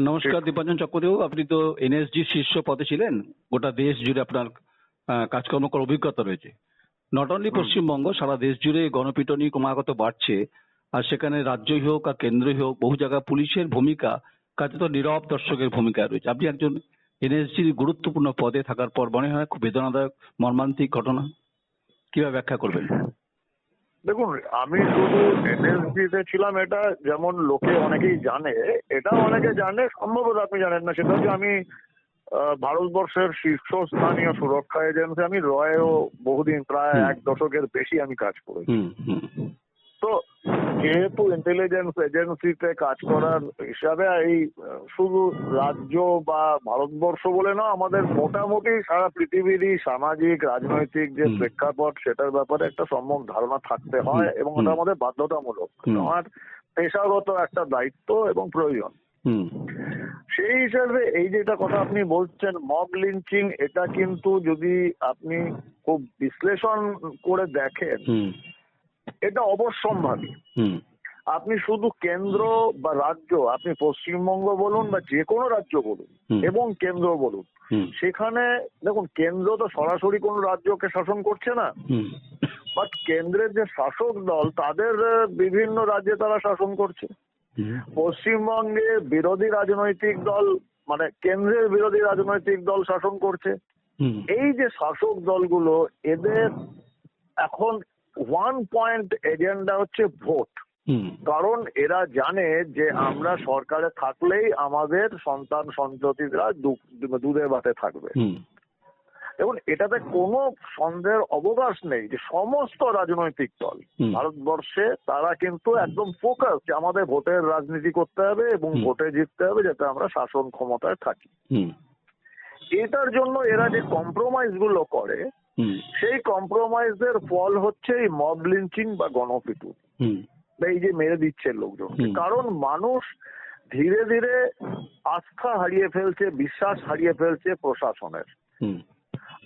নমস্কার দীপাঞ্জন চক্রদেব আপনি তো এনএসজি শীর্ষ পদে ছিলেন। গোটা দেশ জুড়ে আপনার কাজকর্ম করার অভিজ্ঞতা রয়েছে। নট অনলি পশ্চিমবঙ্গ সারা দেশ জুড়ে গণপিটনি ক্রমাগত বাড়ছে। আর সেখানে রাজ্যই হোক আর কেন্দ্রই হোক বহু জায়গায় পুলিশের ভূমিকা কাছে তো নীরব দর্শকের ভূমিকা রয়েছে। আপনি একজন এনএসজির গুরুত্বপূর্ণ পদে থাকার পর মনে হয় খুব বেদনাদায়ক মর্মান্তিক ঘটনা। কীভাবে ব্যাখ্যা করবেন? দেখুন আমি শুধু এনএসডি তে ছিলাম এটা যেমন লোকে অনেকেই জানে এটা অনেকে জানে সম্ভবত আপনি জানেন না সেটা হচ্ছে আমি আহ, ভারতবর্ষের শীর্ষস্থানীয় সুরক্ষা এজেন্সি আমি রয়েও বহুদিন প্রায় এক দশকের বেশি আমি কাজ করেছি। তো যেহেতু ইন্টেলিজেন্স এজেন্সিতে কাজ করার হিসাবে এই শুধু রাজ্য বা ভারতবর্ষ বলে না আমাদের মোটামুটি সারা পৃথিবীরই সামাজিক রাজনৈতিক যে প্রেক্ষাপট সেটার ব্যাপারে একটা সম্যক ধারণা থাকতে হয় এবং। ওটা আমাদের বাধ্যতামূলক। আমার পেশাগত একটা দায়িত্ব এবং প্রয়োজন। সেই হিসাবে এই যেটা কথা আপনি বলছেন মব লিঞ্চিং এটা কিন্তু যদি আপনি খুব বিশ্লেষণ করে দেখেন এটা অবশ্যম্ভাবী আপনি শুধু কেন্দ্র বা রাজ্য আপনি পশ্চিমবঙ্গ বলুন বা যে কোনো রাজ্য বলুন এবং কেন্দ্র বলুন সেখানে দেখুন কেন্দ্র তো সরাসরি কোনো রাজ্যকে শাসন করছে না। বাট কেন্দ্রের যে শাসক দল তাদের বিভিন্ন রাজ্যে তারা শাসন করছে। পশ্চিমবঙ্গে বিরোধী রাজনৈতিক দল মানে কেন্দ্রের বিরোধী রাজনৈতিক দল শাসন করছে। এই যে শাসক দলগুলো এদের এখন ওয়ান পয়েন্ট এজেন্ডা হচ্ছে ভোট কারণ এরা জানে যে আমরা সরকারে থাকলেই আমাদের সন্তান সন্ততিরা দু- দুধে ভাতে থাকবে। এবং এটাতে কোনো সন্দেহের অবকাশ নেই যে সমস্ত রাজনৈতিক দল ভারতবর্ষে তারা কিন্তু একদম ফোকাস যে আমাদের ভোটের রাজনীতি করতে হবে এবং ভোটে জিততে হবে যাতে আমরা শাসন ক্ষমতায় থাকি। হুম। এটার জন্য এরা যে কম্প্রোমাইজগুলো করে সেই কম্প্রোমাইজের ফল হচ্ছে এই মব লিঞ্চিং বা গণপিটুনি। এই যে মেরে দিচ্ছে লোকজন কারণ মানুষ ধীরে ধীরে আস্থা হারিয়ে ফেলছে বিশ্বাস হারিয়ে ফেলছে প্রশাসনের। হুম।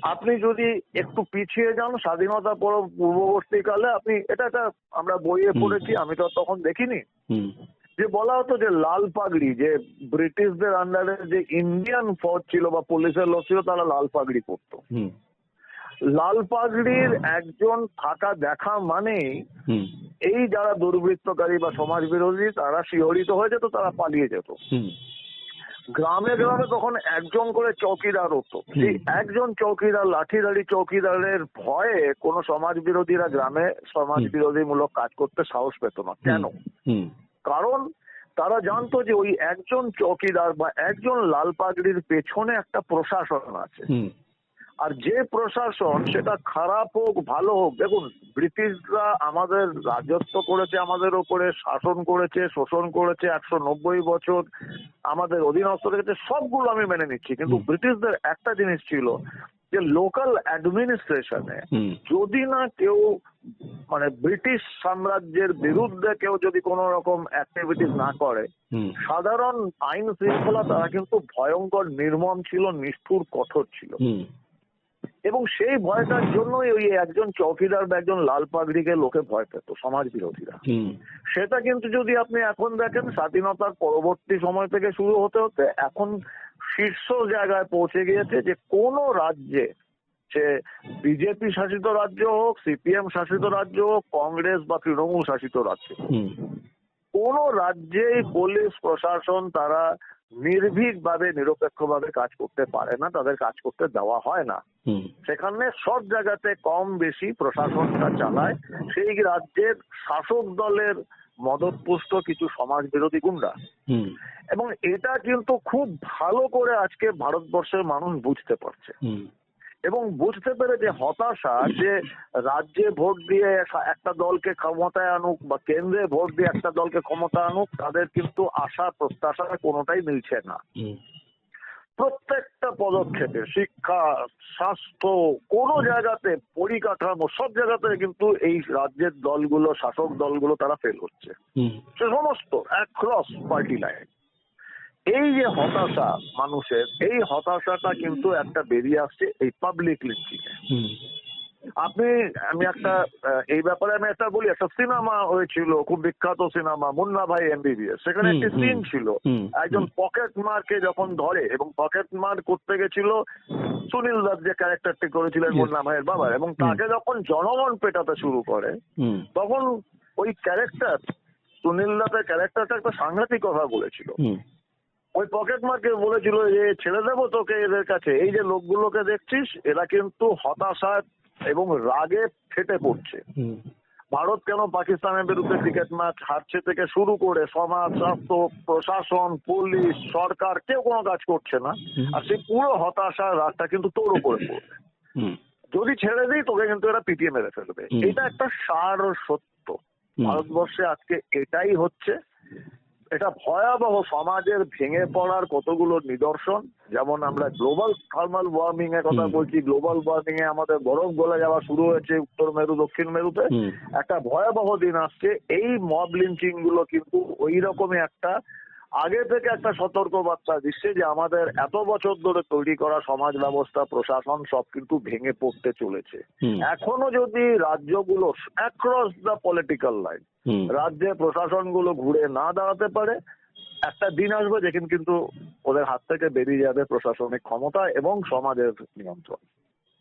আপনি যদি একটু পিছিয়ে যান স্বাধীনতা পর- পূর্ববর্তীকালে আপনি এটা একটা আমরা বইয়ে পড়েছি আমি তো তখন দেখিনি। হুম। যে বলা হতো যে লাল পাগড়ি যে ব্রিটিশদের আন্ডারে যে ইন্ডিয়ান ফৌজ ছিল বা পুলিশের লোক ছিল তারা লাল পাগড়ি পরতো। হুম। লাল পাগড়ির একজন থাকা দেখা হুম। এই যারা দুর্বৃত্তকারী বা সমাজ বিরোধী তারা শিহরিত হয়ে যেত তারা পালিয়ে যেত। গ্রামে গ্রামে তখন একজন করে চৌকিদার হতো। এই একজন চৌকিদার লাঠিধারী চৌকিদারের ভয়ে কোনো সমাজ বিরোধীরা গ্রামে সমাজ। বিরোধীমূলক কাজ করতে সাহস পেত না। কেন? কারণ তারা জানতো যে ওই একজন চৌকিদার বা একজন লাল পাগড়ির পেছনে একটা প্রশাসন আছে। আর যে প্রশাসন সেটা খারাপ হোক ভালো হোক দেখুন ব্রিটিশরা আমাদের রাজত্ব করেছে আমাদের ওপরে শাসন করেছে শোষণ করেছে একশো নব্বই বছর আমাদের অধীনস্থ রেখেছে সবগুলো আমি মেনে নিচ্ছি। কিন্তু ব্রিটিশদের একটা জিনিস ছিল যে লোকাল অ্যাডমিনিস্ট্রেশনে যদি না কেউ মানে ব্রিটিশ সাম্রাজ্যের বিরুদ্ধে কেউ যদি কোনো রকম অ্যাক্টিভিটিস না করে সাধারণ আইন শৃঙ্খলা তারা কিন্তু ভয়ঙ্কর নির্মম ছিল নিষ্ঠুর কঠোর ছিল। এবং সেই ভয়টার জন্যই ওই একজন চৌকিদার বা একজন লাল পাগড়িকে লোকে ভয় পেত সমাজ বিরোধীরা সেটা কিন্তু যদি আপনি এখন দেখেন স্বাধীনতার পরবর্তী সময় থেকে শুরু হতে হতে এখন শীর্ষ জায়গায় পৌঁছে গিয়েছে যে কোন রাজ্যে সে বিজেপি শাসিত রাজ্য হোক সিপিএম শাসিত রাজ্য হোক কংগ্রেস বা তৃণমূল শাসিত রাজ্য। কোন রাজ্যেই পুলিশ প্রশাসন তারা নির্ভীকভাবে নিরপেক্ষভাবে কাজ করতে পারে না তাদের কাজ করতে দেওয়া হয় না। সেখানে সব জায়গাতে কম বেশি প্রশাসনটা চালায়। সেই রাজ্যের শাসক দলের মদতপুষ্ট কিছু সমাজ বিরোধী গুন্ডা এবং এটা কিন্তু খুব ভালো করে আজকে ভারতবর্ষের মানুষ বুঝতে পারছে। এবং বুঝতে পেরে যে হতাশা যে রাজ্যে ভোট দিয়ে একটা দলকে ক্ষমতায় আনুক বা কেন্দ্রে ভোট দিয়ে একটা দলকে ক্ষমতা আনুক তাদের কিন্তু আশা প্রত্যাশা কোনোটাই মিলছে না। প্রত্যেকটা পদক্ষেপে শিক্ষা স্বাস্থ্য কোন জায়গাতে পরিকাঠামো সব জায়গাতে কিন্তু এই রাজ্যের দলগুলো শাসক দলগুলো তারা ফেল হচ্ছে সে সমস্ত অ্যাক্রস পার্টি লাইন এই যে হতাশা মানুষের এই হতাশাটা কিন্তু একটা বেরিয়ে আসছে এই পাবলিক লিঞ্চিং এ। আপনি আমি একটা এই ব্যাপারে আমি একটা বলি একটা সিনেমা হয়েছিল খুব বিখ্যাত সিনেমা মুন্না ভাই এমবিবিএস সেখানে একটি সিন ছিল। একজন। পকেট মারকে যখন ধরে এবং পকেট মার করতে গেছিল সুনীল দাস যে ক্যারেক্টারটি করেছিলেন মুন্না ভাইয়ের বাবা এবং তাকে যখন জনগণ পেটাতে শুরু করে তখন ওই ক্যারেক্টার সুনীল দাসের ক্যারেক্টারটা একটা সাংঘাতিক কথা বলেছিল। ওই পকেট মার্কে বলেছিল যে ছেড়ে দেবো তোকে এদের কাছে। এই যে লোকগুলোকে দেখছিস এরা কিন্তু হতাশায় এবং রাগে ফেটে পড়ছে। ভারত কেন পাকিস্তানের বিরুদ্ধে ক্রিকেট ম্যাচ হারছে থেকে শুরু করে সমাজ স্বাস্থ্য প্রশাসন পুলিশ সরকার কেউ কোনো কাজ করছে না। আর সেই পুরো হতাশার রাগটা কিন্তু তোর উপরে পড়বে যদি ছেড়ে দিই তোকে কিন্তু এরা পিটিয়ে মেরে ফেলবে। এটা একটা সার সত্য। ভারতবর্ষে আজকে এটাই হচ্ছে এটা ভয়াবহ সমাজের ভেঙে পড়ার কতগুলো নিদর্শন। যেমন আমরা গ্লোবাল থার্মাল ওয়ার্মিং এর কথা বলছি গ্লোবাল ওয়ার্মিং এ আমাদের বরফ গলে যাওয়া শুরু হয়েছে উত্তর মেরু দক্ষিণ মেরুতে। একটা ভয়াবহ দিন আসছে এই মব লিঞ্চিংগুলো কিন্তু ওই রকমই একটা আগে থেকে একটা সতর্ক বার্তা দিচ্ছে যে আমাদের এত বছর ধরে তৈরি করা সমাজ ব্যবস্থা প্রশাসন সব কিন্তু ভেঙে পড়তে চলেছে। এখনও যদি রাজ্যগুলো অ্যাক্রস দ্য পলিটিক্যাল লাইন। রাজ্যে প্রশাসনগুলো ঘুরে না দাঁড়াতে পারে একটা দিন আসবে যেখানে কিন্তু ওদের হাত থেকে বেরিয়ে যাবে প্রশাসনিক ক্ষমতা এবং সমাজের নিয়ন্ত্রণ।